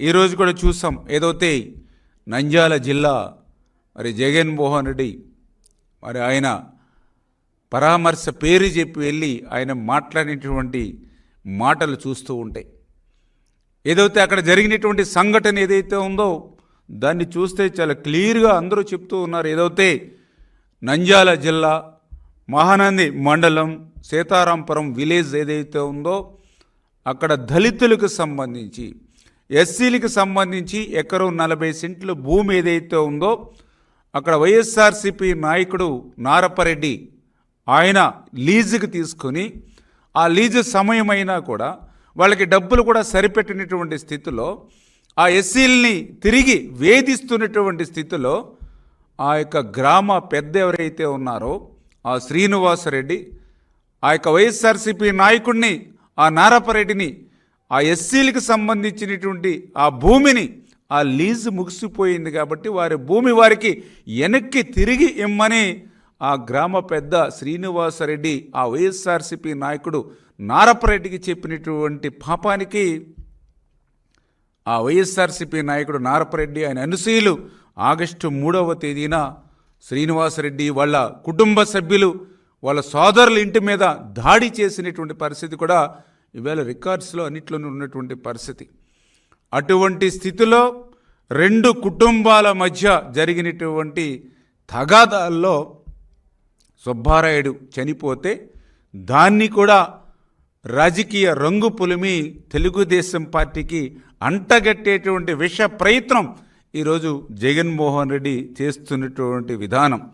ఈరోజు కూడా చూసాం ఏదైతే నంద్యాల జిల్లా మరి జగన్మోహన్ రెడ్డి మరి ఆయన పరామర్శ పేరు చెప్పి వెళ్ళి ఆయన మాట్లాడినటువంటి మాటలు చూస్తూ ఉంటాయి ఏదైతే అక్కడ జరిగినటువంటి సంఘటన ఏదైతే ఉందో దాన్ని చూస్తే చాలా క్లియర్గా అందరూ చెప్తూ ఉన్నారు. ఏదైతే నంద్యాల జిల్లా మహానంది మండలం సీతారాంపురం విలేజ్ ఏదైతే ఉందో అక్కడ దళితులకు సంబంధించి ఎస్సీలకు సంబంధించి ఎకరం నలభై సెంట్ల భూమి ఏదైతే ఉందో అక్కడ వైఎస్ఆర్సిపి నాయకుడు నారపరెడ్డి ఆయన లీజుకి తీసుకొని ఆ లీజు సమయమైనా కూడా వాళ్ళకి డబ్బులు కూడా సరిపెట్టినటువంటి స్థితిలో ఆ ఎస్సీల్ని తిరిగి వేధిస్తున్నటువంటి స్థితిలో ఆ యొక్క గ్రామ పెద్ద ఎవరైతే ఉన్నారో ఆ శ్రీనివాసరెడ్డి ఆ యొక్క వైఎస్ఆర్సీపీ నాయకుడిని ఆ నారపరెడ్డిని ఆ ఎస్సీలకు సంబంధించినటువంటి ఆ భూమిని ఆ లీజు ముగిసిపోయింది కాబట్టి వారి భూమి వారికి వెనక్కి తిరిగి ఇమ్మని ఆ గ్రామ పెద్ద శ్రీనివాసరెడ్డి ఆ వైఎస్ఆర్సీపీ నాయకుడు నారపరెడ్డికి చెప్పినటువంటి పాపానికి ఆ వైఎస్ఆర్సీపీ నాయకుడు నారపరెడ్డి ఆయన అనుసూయులు. ఆగస్టు మూడవ తేదీన శ్రీనివాసరెడ్డి వాళ్ళ కుటుంబ సభ్యులు వాళ్ళ సోదరుల ఇంటి మీద దాడి చేసినటువంటి పరిస్థితి కూడా ఈవేళ రికార్డ్స్లో అన్నిట్లోనూ ఉన్నటువంటి పరిస్థితి. అటువంటి స్థితిలో రెండు కుటుంబాల మధ్య జరిగినటువంటి తగాదాల్లో సుబ్బారాయుడు చనిపోతే దాన్ని కూడా రాజకీయ రంగు పులిమి తెలుగుదేశం పార్టీకి అంటగట్టేటువంటి విష ప్రయత్నం ఈరోజు జగన్మోహన్ రెడ్డి చేస్తున్నటువంటి విధానం.